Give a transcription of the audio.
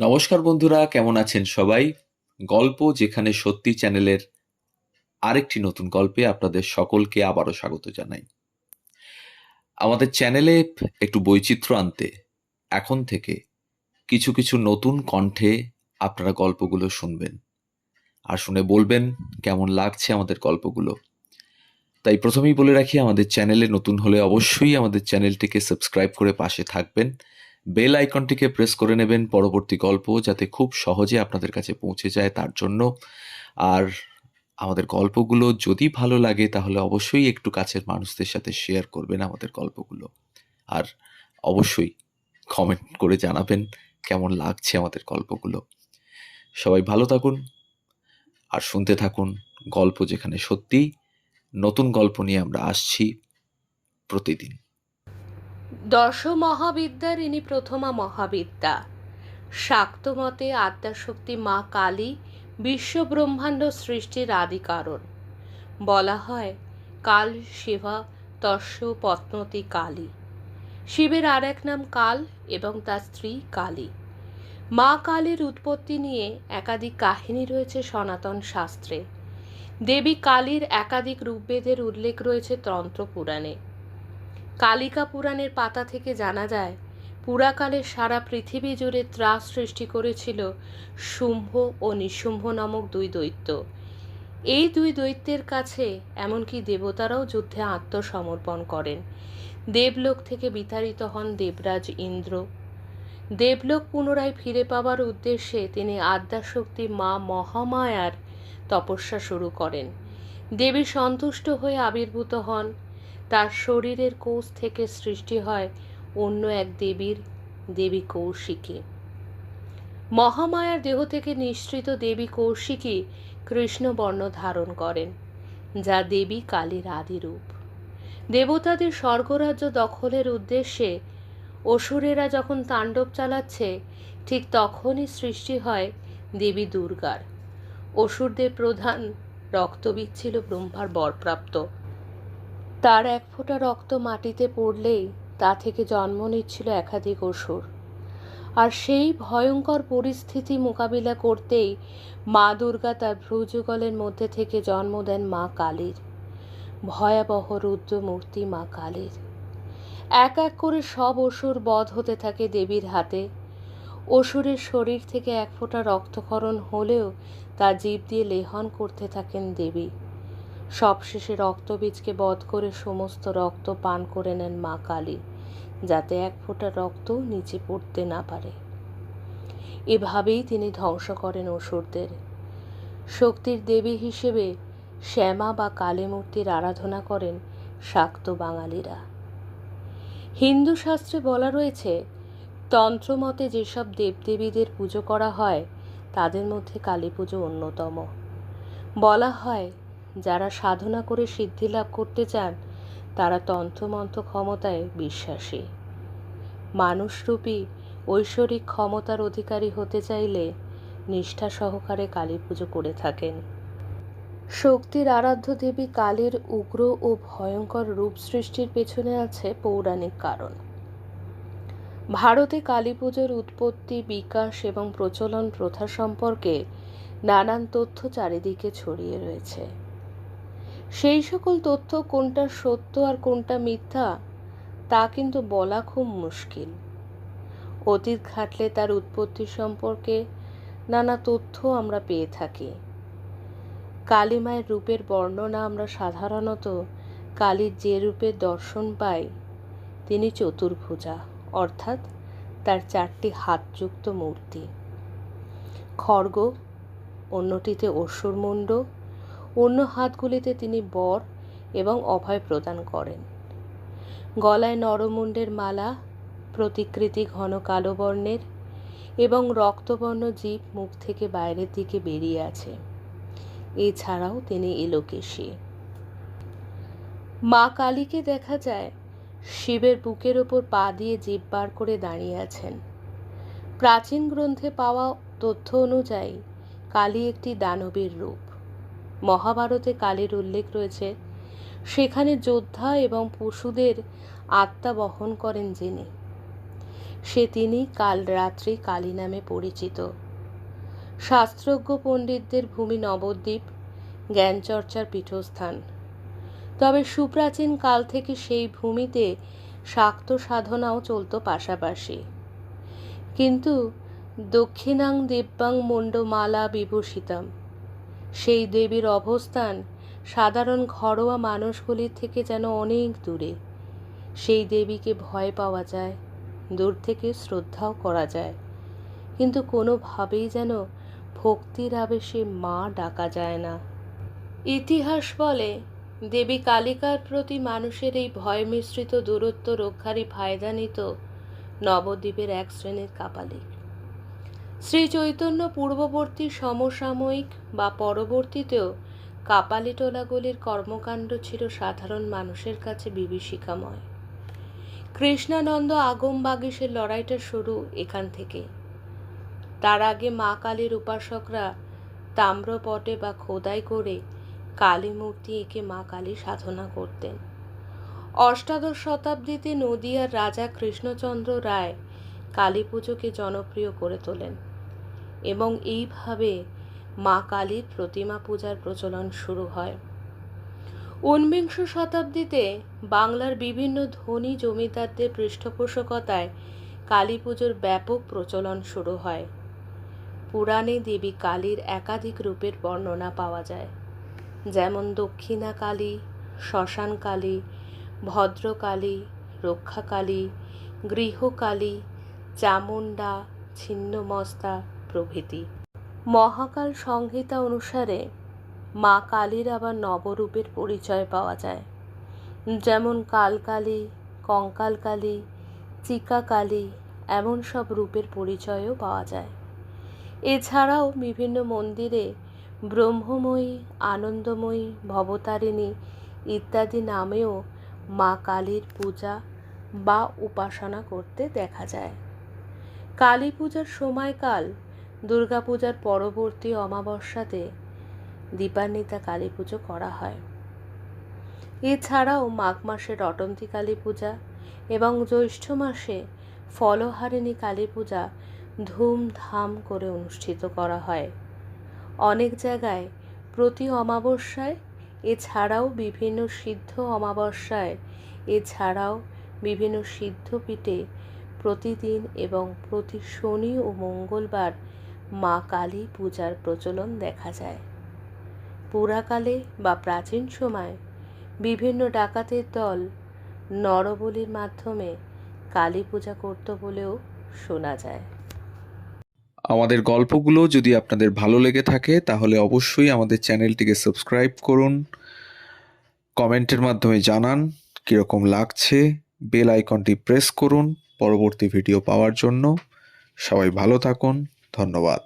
নমস্কার বন্ধুরা, কেমন আছেন সবাই? গল্প যেখানে সত্যি চ্যানেলের আরেকটি নতুন গল্পে আপনাদের সকলকে আবারও স্বাগত জানাই। আমাদের চ্যানেলে একটু বৈচিত্র্য আনতে এখন থেকে কিছু কিছু নতুন কণ্ঠে আপনারা গল্পগুলো শুনবেন আর শুনে বলবেন কেমন লাগছে আমাদের গল্পগুলো। তাই প্রথমেই বলে রাখি, আমাদের চ্যানেলে নতুন হলে অবশ্যই আমাদের চ্যানেলটিকে সাবস্ক্রাইব করে পাশে থাকবেন। বেল আইকনটিকে প্রেস করে নেবেন পরবর্তী গল্প যাতে খুব সহজে আপনাদের কাছে পৌঁছে যায় তার জন্য। আর আমাদের গল্পগুলো যদি ভালো লাগে তাহলে অবশ্যই একটু কাছের মানুষদের সাথে শেয়ার করবেন আমাদের গল্পগুলো। আর অবশ্যই কমেন্ট করে জানাবেন কেমন লাগছে আমাদের গল্পগুলো। সবাই ভালো থাকুন আর শুনতে থাকুন গল্প যেখানে সত্যি নতুন গল্প নিয়ে আমরা আসছি প্রতিদিন। দশ মহাবিদ্যার ইনি প্রথমা মহাবিদ্যা। শাক্ত মতে আদ্যাশক্তি মা কালী বিশ্বব্রহ্মাণ্ড সৃষ্টির আদি কারণ বলা হয়, কাল শিবা তস্য পত্নতি কালী। শিবের আর এক নাম কাল এবং তার স্ত্রী কালী। মা কালীর উৎপত্তি নিয়ে একাধিক কাহিনী রয়েছে সনাতন শাস্ত্রে। দেবী কালীর একাধিক রূপভেদের উল্লেখ রয়েছে তন্ত্র পুরাণে কালিকা পুরাণের পাতা থেকে জানা যায় পুরাকালে সারা পৃথিবী জুড়ে ত্রাস সৃষ্টি করেছিল শুম্ভ ও নিশুম্ভ নামক দুই দৈত্য। এই দুই দৈত্যের কাছে এমনকি দেবতারাও যুদ্ধে আত্মসমর্পণ করেন। দেবলোক থেকে বিতাড়িত হন দেবরাজ ইন্দ্র। দেবলোক পুনরায় ফিরে পাওয়ার উদ্দেশ্যে তিনি আদ্যাশক্তি মা মহামায়ার তপস্যা শুরু করেন। দেবী সন্তুষ্ট হয়ে আবির্ভূত হন। তার শরীরের কোষ থেকে সৃষ্টি হয় অন্য এক দেবীর, দেবী কৌশিকী। মহামায়ার দেহ থেকে নিঃসৃত দেবী কৌশিকী কৃষ্ণবর্ণ ধারণ করেন, যা দেবী কালীর আদিরূপ। দেবতাদের স্বর্গরাজ্য দখলের উদ্দেশ্যে অসুরেরা যখন তাণ্ডব চালাচ্ছে, ঠিক তখনই সৃষ্টি হয় দেবী দুর্গার। অসুরদের প্রধান রক্তবীজ ছিল ব্রহ্মার বরপ্রাপ্ত তার এক ফোঁটা রক্ত মাটিতে পড়লেই তা থেকে জন্ম নিচ্ছিল একাধিক অসুর। আর সেই ভয়ঙ্কর পরিস্থিতি মোকাবিলা করতেই মা দুর্গা তার ভ্রুযুগলের মধ্যে থেকে জন্ম দেন মা কালীর। ভয়াবহ রুদ্রমূর্তি মা কালীর। এক এক করে সব অসুর বধ হতে থাকে দেবীর হাতে। অসুরের শরীর থেকে এক ফোঁটা রক্তক্ষরণ হলেও তা জীব দিয়ে লেহন করতে থাকেন দেবী। সবশেষে রক্তবীজকে বধ করে সমস্ত রক্ত পান করে নেন মা কালী, যাতে এক ফোঁটা রক্ত নিচে পড়তে না পারে। এভাবেই তিনি ধ্বংস করেন অসুরদের। শক্তির দেবী হিসেবে শ্যামা বা কালী মূর্তির আরাধনা করেন শাক্ত বাঙালিরা। হিন্দু শাস্ত্রে বলা রয়েছে, তন্ত্রমতে যেসব দেবদেবীদের পুজো করা হয়, তাদের মধ্যে কালী পুজো অন্যতম। বলা হয় যারা সাধনা করে সিদ্ধি লাভ করতে চান, তারা তন্ত্রমন্ত্র ক্ষমতায় বিশ্বাসী। মানুষরূপী, ঐশ্বরিক ক্ষমতার অধিকারী হতে চাইলে নিষ্ঠা সহকারে কালী পুজো করে থাকেন। শক্তির আরাধ্য দেবী কালীর উগ্র ও ভয়ঙ্কর রূপ সৃষ্টির পেছনে আছে পৌরাণিক কারণ। ভারতে কালী পুজোর উৎপত্তি, বিকাশ এবং প্রচলন প্রথা সম্পর্কে নানান তথ্য চারিদিকে ছড়িয়ে রয়েছে। সেই সকল তথ্য কোনটা সত্য আর কোনটা মিথ্যা, তা কিন্তু বলা খুব মুশকিল। অতীত ঘাটলে তার উৎপত্তি সম্পর্কে নানা তথ্য আমরা পেয়ে থাকি। কালীমায়ের রূপের বর্ণনা আমরা সাধারণত কালীর যে রূপের দর্শন পাই, তিনি চতুর্ভুজা, অর্থাৎ তার চারটি হাতযুক্ত মূর্তি। খড়গ, অন্যটিতে অসুরমুণ্ড অন্য হাতগুলিতে তিনি বর এবং অভয় প্রদান করেন। গলায় নরমুণ্ডের মালা, প্রতিকৃতি ঘন কালো বর্ণের এবং রক্তবর্ণ জীব মুখ থেকে বাইরের দিকে বেরিয়ে আছে। এছাড়াও তিনি এলোকেশী মা কালীকে দেখা যায় শিবের বুকের ওপর পা দিয়ে জীব বার করে দাঁড়িয়ে আছেন। প্রাচীন গ্রন্থে পাওয়া তথ্য অনুযায়ী কালী একটি দানবীর রূপ। মহাভারতে কালীর উল্লেখ রয়েছে। সেখানে যোদ্ধা এবং পশুদের আত্মা বহন করেন যিনি। সে তিনি কাল রাত্রি কালী নামে পরিচিত। শাস্ত্রজ্ঞ পণ্ডিতদের ভূমি নবদ্বীপ, জ্ঞানচর্চার পীঠস্থান। তবে সুপ্রাচীন কাল থেকে সেই ভূমিতে শাক্ত সাধনাও চলত পাশাপাশি। কিন্তু দক্ষিণাং দিব্যাং মুন্ডমালা বিভূষিতাম। সেই দেবীর অবস্থান সাধারণ ঘরোয়া মানুষগুলির থেকে যেন অনেক দূরে। সেই দেবীকে ভয় পাওয়া যায়, দূর থেকে শ্রদ্ধাও করা যায়। কিন্তু কোনোভাবেই যেন ভক্তির আবেশে মা ডাকা যায় না। ইতিহাস বলে, দেবী কালিকার প্রতি মানুষের এই ভয় মিশ্রিত দূরত্ব রক্ষারই ফায়দা নিত নবদ্বীপের এক শ্রেণির কাপালিক। শ্রী চৈতন্য পূর্ববর্তী সমসাময়িক বা পরবর্তীতেও কাপালিটোলাগুলির কর্মকাণ্ড ছিল সাধারণ মানুষের কাছে বিভীষিকাময়। কৃষ্ণানন্দ আগম বাগিসের লড়াইটা শুরু এখান থেকে তার আগে মা কালীর উপাসকরা তাম্রপটে বা খোদাই করে কালী মূর্তি এঁকে মা কালী সাধনা করতেন। অষ্টাদশ শতাব্দীতে নদিয়ার রাজা কৃষ্ণচন্দ্র রায় কালী পুজোকে জনপ্রিয় করে তোলেন। এবং এইভাবে মা কালীর প্রতিমা পূজার প্রচলন শুরু হয়। ঊনবিংশ শতাব্দীতে বাংলার বিভিন্ন ধনী জমিদারদের পৃষ্ঠপোষকতায় কালী পুজোর ব্যাপক প্রচলন শুরু হয়। পুরাণে দেবী কালীর একাধিক রূপের বর্ণনা পাওয়া যায়। যেমন দক্ষিণা কালী, শ্মশান কালী ভদ্রকালী রক্ষাকালী গৃহকালী চামুণ্ডা, ছিন্নমস্তা প্রভৃতি। মহাকাল সংহিতা অনুসারে মা কালীর আবার নবরূপের পরিচয় পাওয়া যায়। যেমন কালকালী, কঙ্কালকালী, চিকাকালী, এমন সব রূপের পরিচয়ও পাওয়া যায়। এছাড়াও বিভিন্ন মন্দিরে ব্রহ্মময়ী, আনন্দময়ী, ভবতারিণী ইত্যাদি নামেও মা কালীর পূজা বা উপাসনা করতে দেখা যায়। কালী পূজার সময়কাল দুর্গাপূজার পরবর্তী অমাবস্যাতে দীপান্বিতা কালী পুজো করা হয়। এছাড়াও মাঘ মাসে রটন্তী কালী পূজা এবং জ্যৈষ্ঠ মাসে ফলহারিণী কালী পূজা ধুমধাম করে অনুষ্ঠিত করা হয়। অনেক জায়গায় প্রতি অমাবস্যায়, এছাড়াও বিভিন্ন সিদ্ধ অমাবস্যায়, এছাড়াও বিভিন্ন সিদ্ধপীঠে প্রতিদিন এবং প্রতি শনি ও মঙ্গলবার মা কালী পূজার প্রচলন দেখা যায়। পুরাকালে বা প্রাচীন সময় বিভিন্ন ডাকাতের দল নরবলির মাধ্যমে কালী পূজা করত বলেও শোনা যায়। আমাদের গল্পগুলো যদি আপনাদের ভালো লেগে থাকে, তাহলে অবশ্যই আমাদের চ্যানেলটিকে সাবস্ক্রাইব করুন, কমেন্টের মাধ্যমে জানান কীরকম লাগছে, বেল আইকনটি প্রেস করুন, পরবর্তী ভিডিও পাওয়ার জন্য। সবাই ভালো থাকুন। ধন্যবাদ।